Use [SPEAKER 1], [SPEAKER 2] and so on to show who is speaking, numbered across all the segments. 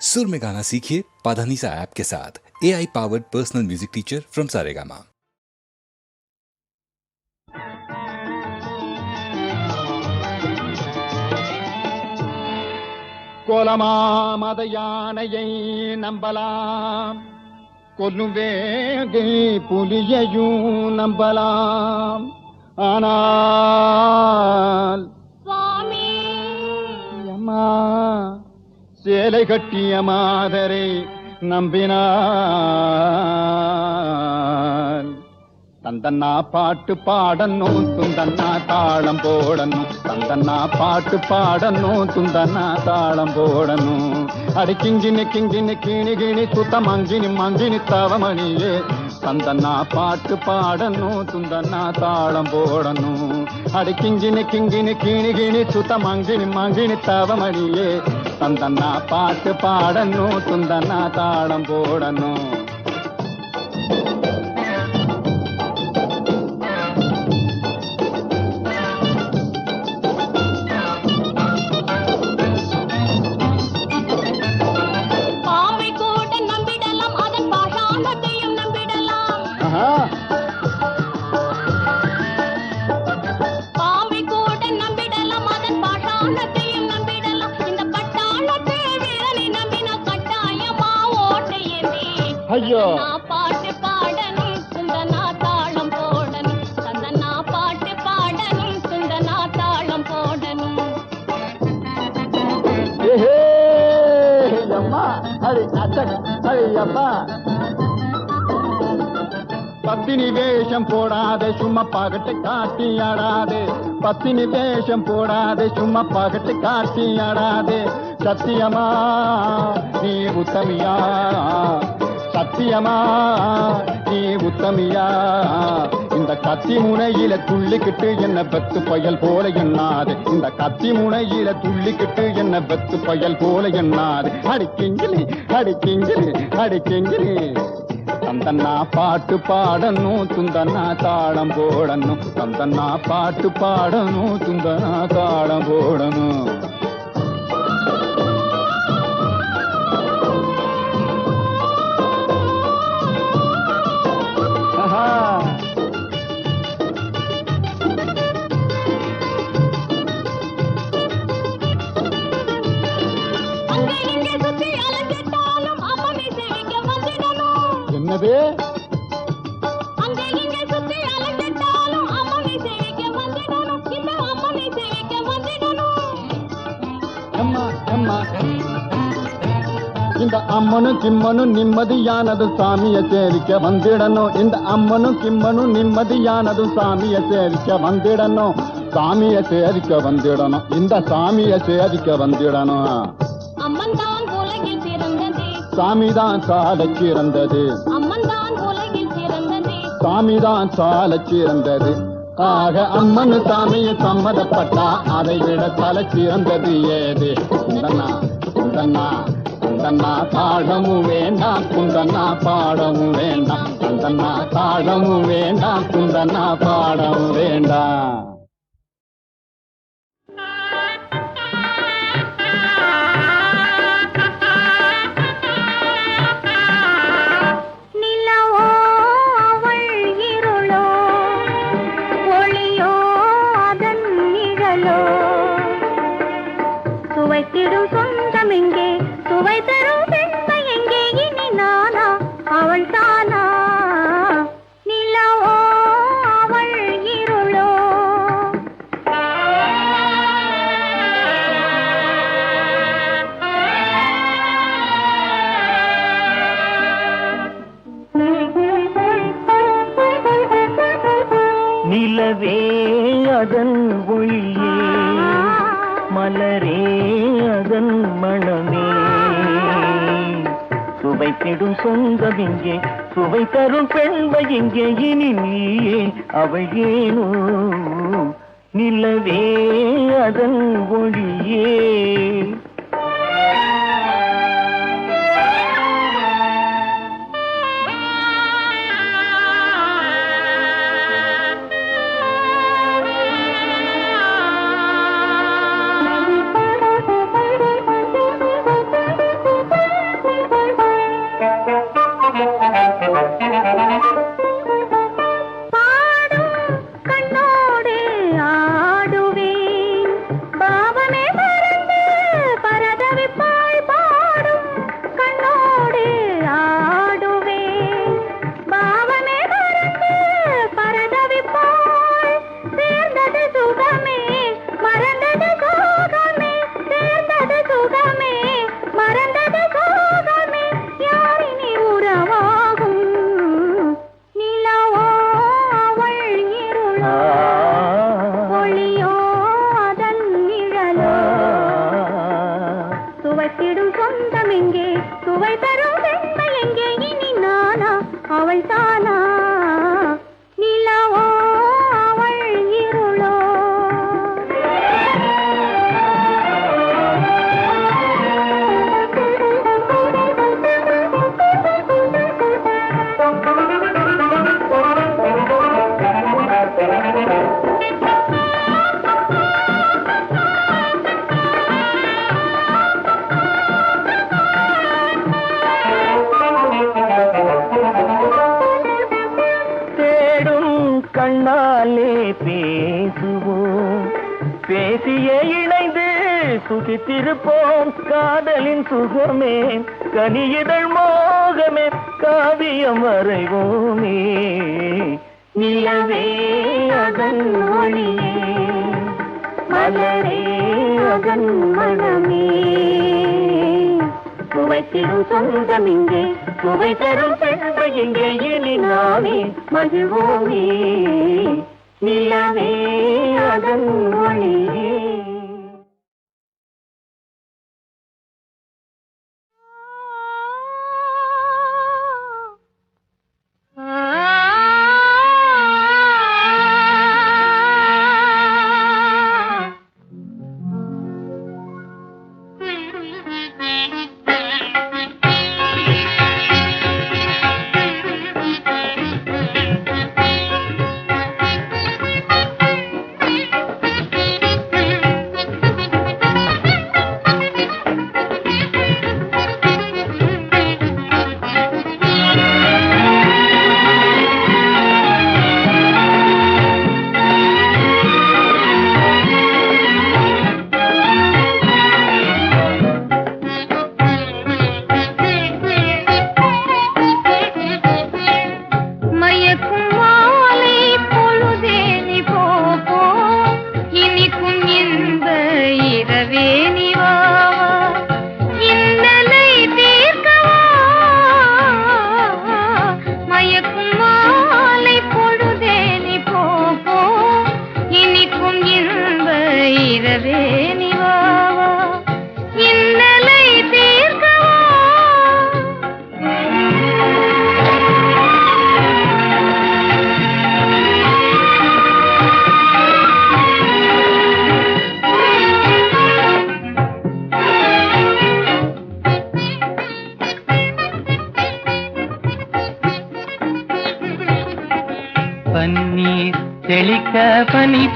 [SPEAKER 1] सुर में गाना सीखिए पाधानीसा ऐप के साथ A I powered personal music teacher from Saregama
[SPEAKER 2] கோலமாமத யானையை நம்பலாம் கொல்லும் வேகை புலியையும் நம்பலாம் ஆனால்
[SPEAKER 3] சுவாமி
[SPEAKER 2] அம்மா சேலை கட்டிய மாதரை நம்பினான் தந்தன்னா பாட்டு பாடணும் துந்தன்னா தாளம் போடணும். தந்தன்னா பாட்டு பாடணும் துந்தன்னா தாளம் போடணும். அடி கிங்கினி கிங்கினி கிணி கிணி சுத்த மங்கினி மங்கினி தவமணியே. தந்தன்னா பாட்டு பாடணும் துந்தன்னா தாளம் போடணும். அடி கிங்கினி கிங்கினி கிணி கிணி சுத்த மங்கினி மங்கினி தவமணியே. தந்தன்னா பாட்டு பாடணும் துந்தன்னா தாளம் போடணும். ஐயோ.
[SPEAKER 3] பாட்டு பாடணும் சுந்தனா தாளம் போடணும் சந்தனா பாட்டு பாடணும் சுந்தனா தாளம் போடணும்
[SPEAKER 2] ஏஹே அம்மா அடி அச்சக் அடி அம்மா பத்தினி வேஷம் போடாதே சும்மா பகட்டு காட்டி ஆடாதே. பத்தினி வேஷம் போடாதே சும்மா பகட்டு காட்டி ஆடாதே. சத்தியமா நீ உத்தமியா? சத்தியமா? நீ உத்தமியா? இந்த கத்தி முனையில துள்ளிக்கிட்டு என்ன பெத்து பயல் போல எண்ணாது இந்த கத்தி முனையில துள்ளிக்கிட்டு என்ன பெத்து பயல் போல எண்ணாது அடிக்கிங்கிலி அடிக்கிங்கிலி அடிக்கிங்கிலி தந்தன்னா பாட்டு பாடணும் துந்தன்னா தாளம் போடணும். தந்தன்னா பாட்டு பாடணும் துந்தன்னா தாளம் போடணும்.
[SPEAKER 3] இந்த
[SPEAKER 2] அம்மனும் கிம்மனும் நிம்மதியானது சாமிய சேவிக்க வந்திடணும். இந்த அம்மனும் கிம்மனும் நிம்மதியானது சாமிய சேவிக்க வந்திடணும். சாமிய சேவிக்க வந்திடணும். இந்த சாமிய சேவிக்க வந்திடணும்.
[SPEAKER 3] அம்மன் தான்
[SPEAKER 2] சாலச் சிறந்தது.
[SPEAKER 3] அம்மன் தான்
[SPEAKER 2] சாலச் சிறந்தது. ஆக அம்மன் சாமிய சம்மதப்பட்டா அதை விட தலை சிறந்தது ஏது? குந்தண்ணா குந்தண்ணா குந்தண்ணா தாழமும் வேண்டாம் குந்தண்ணா பாடமும் வேண்டாம். குந்தண்ணா தாழமும் வேண்டாம் குந்தண்ணா பாடமும் வேண்டாம்.
[SPEAKER 3] ஒளியே
[SPEAKER 4] மலரே அதன் மணமே. சுவைத்திடும் சொந்தம் இங்கே சுவை தரும் பெண்மை இங்கே இனி நீயே அவள் ஏனோ? நிலவே அதன் ஒளியே.
[SPEAKER 3] காதலின் சுகமே கனியிதழ் மோகமே காவியம் வரைவோமே நிலவே அதன் ஒளியே மலரே அதன் மனமே. சுவை தரும் சொந்தம் இங்கே சுவை தரும் பெண்மை எங்கே இனி நாமே மகிழ்வோமே. நிலவே அதன் ஒளியே.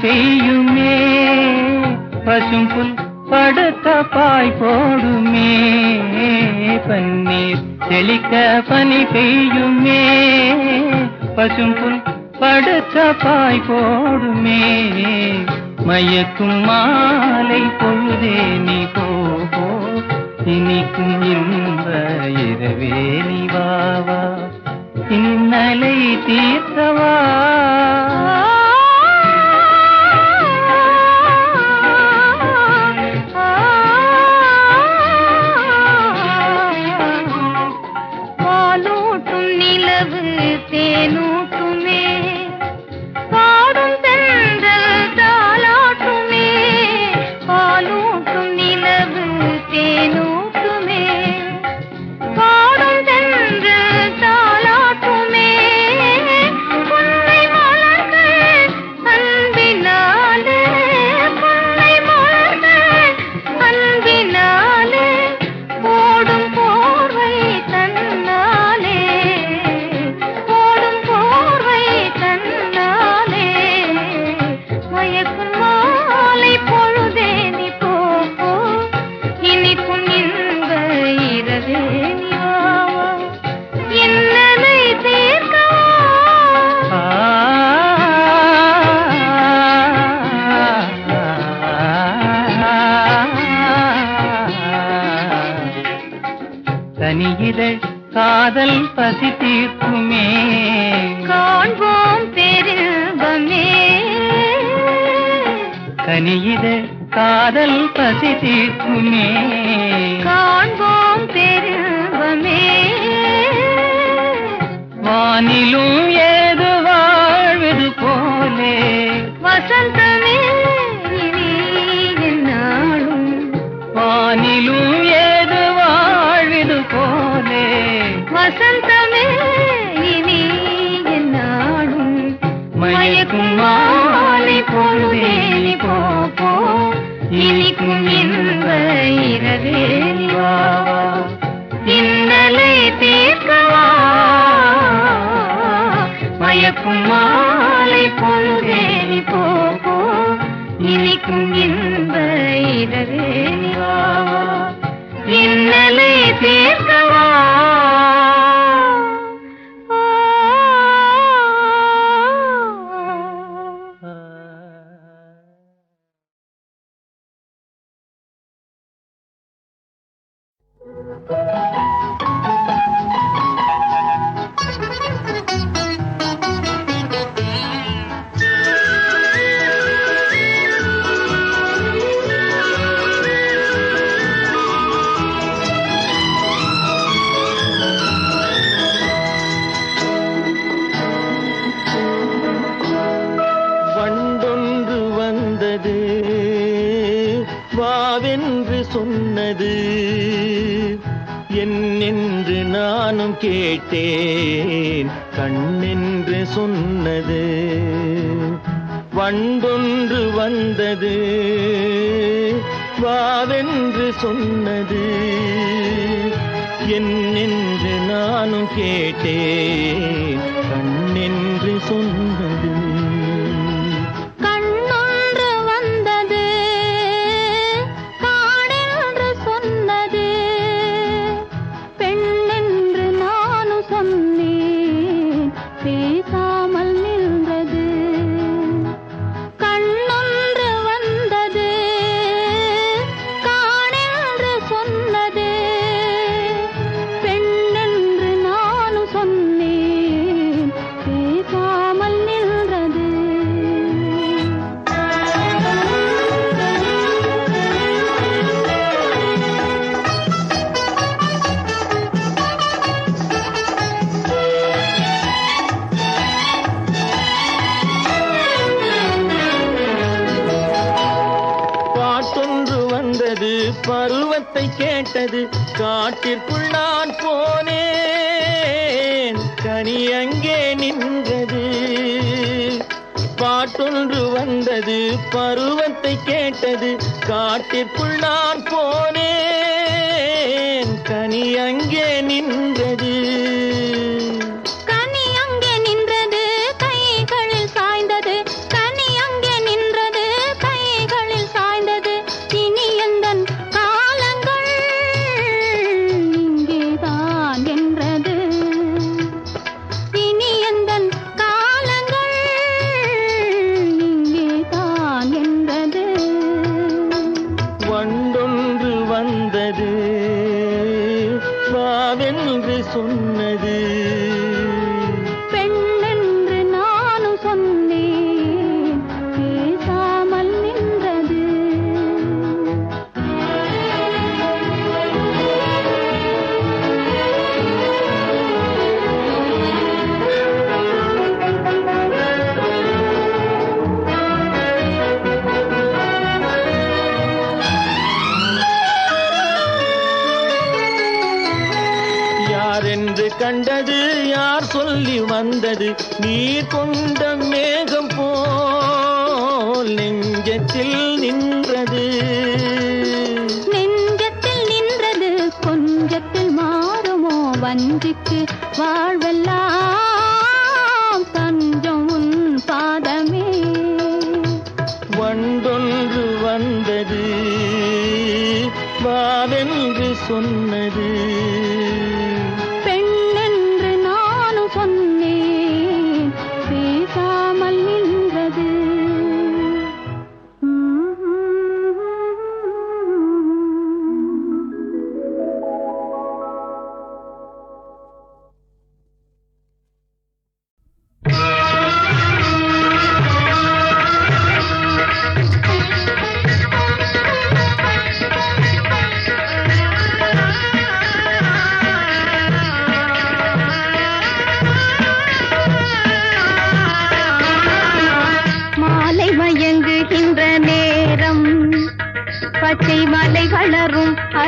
[SPEAKER 3] பெய்யுமே பசும் புல் படுத்த பாய் போடுமே. பன்னீர் தெளிக்க பனி பெய்யுமே. பசும் புல் படுத்த பாய் போடுமே. மயக்கும் மாலை பொழுதே நீ போ இனிக்கும் இன்ப இரவே நீ வாவா வா. இன்னலை தீர்த்தவா. தீர்க்குமே.
[SPEAKER 5] காண்போம் பெரும்பமே
[SPEAKER 3] கனியிதழ் காதல் பசி தீர்க்குமே.
[SPEAKER 5] காண்போம் பெரும்பமே
[SPEAKER 3] வானிலும் ஏது
[SPEAKER 6] மயக்கும் மாலை பொழுதேனி நீ போ இனிக்கும் இன்ப
[SPEAKER 4] இரவேலி வாவா கேட்டேன். கண்ணென்று சொன்னது வண்டொன்று வந்தது வாவென்று சொன்னது. என்னென்று நானும் கேட்டேன் கண்ணென்று சொன்னது நாட்டிற்குள் நான் போனேன். கனி அங்கே நின்றது. பாட்டொன்று வந்தது பருவத்தை கேட்டது. காட்டிற்குள் நான் போனேன். கனி அங்கே சொன்னது. கொண்ட மேகம் போல் நெஞ்சத்தில் நின்றது.
[SPEAKER 6] நெஞ்சத்தில் நின்றது கொஞ்சத்தில் மாறுமோ வஞ்சிக்கு வாழ்வெல்லாம் தஞ்சம் உன் பாதமே.
[SPEAKER 4] வண்டொன்று வந்தது வாவென்று சொன்னது.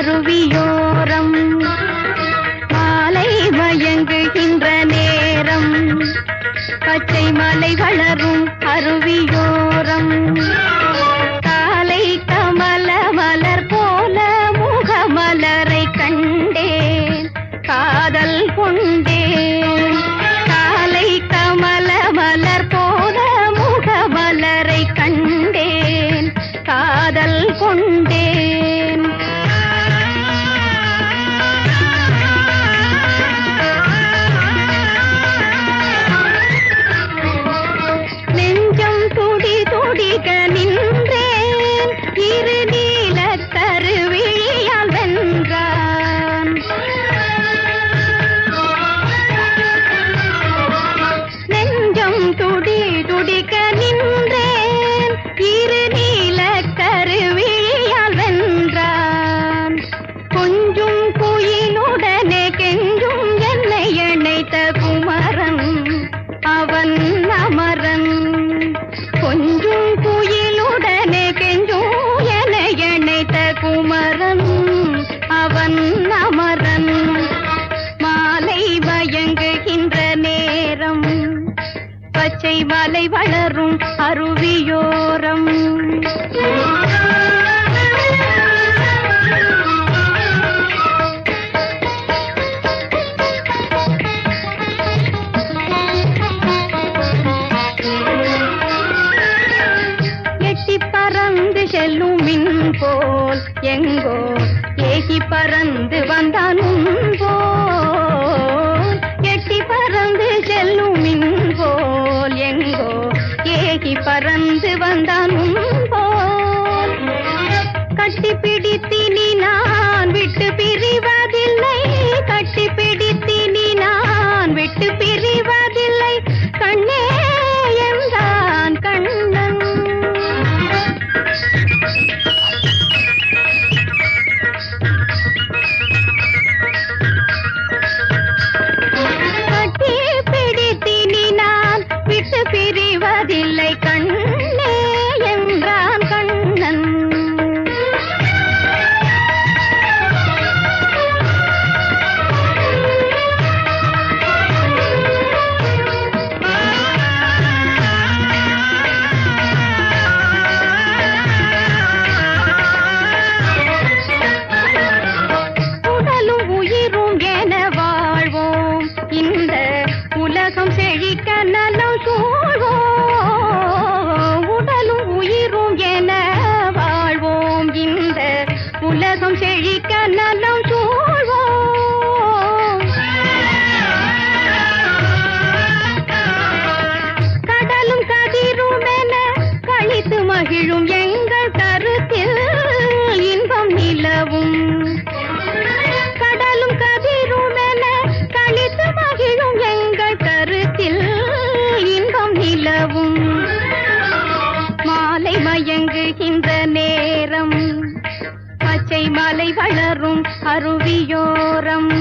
[SPEAKER 6] மலை மலை வளரும் அருவியோரம்.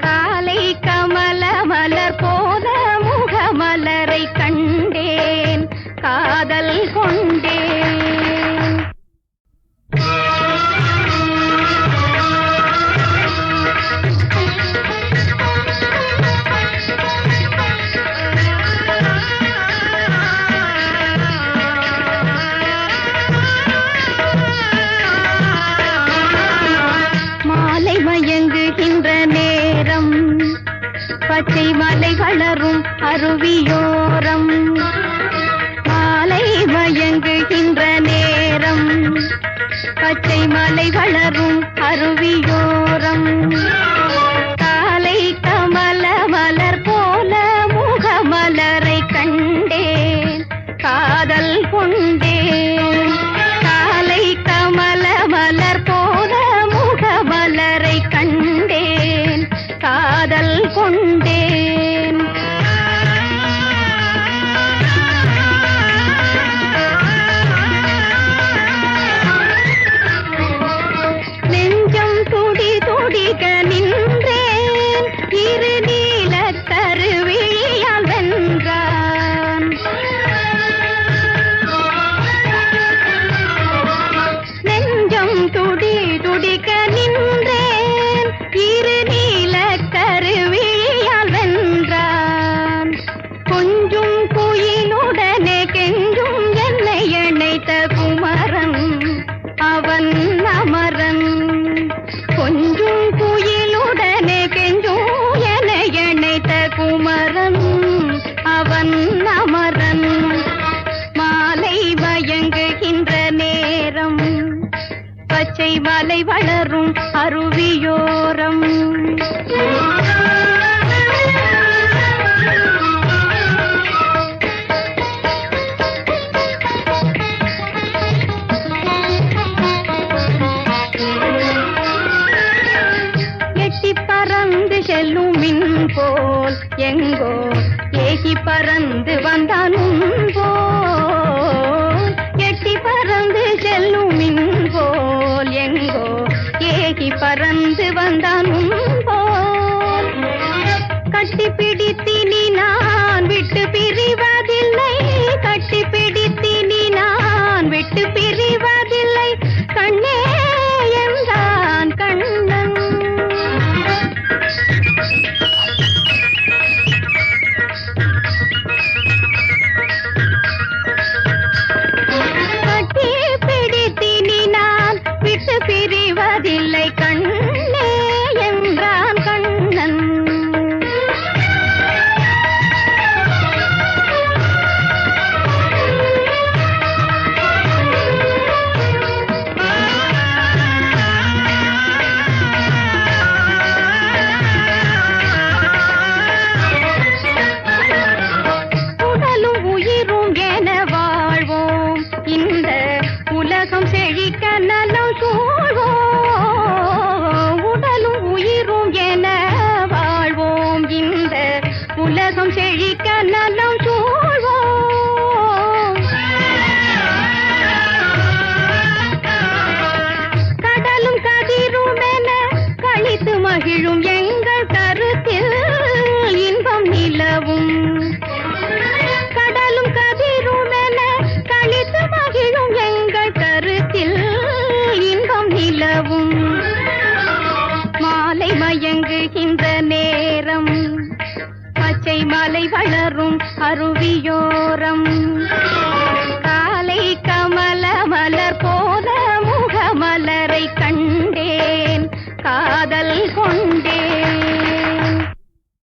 [SPEAKER 6] காலை கமல மலர் போல முகமலரை கண்டேன். காதல் கொண்ட அருவியோரம். மாலை மயங்குகின்ற நேரம். பச்சை மலை வளரும் உலகம் செழிக்க நலம் தூ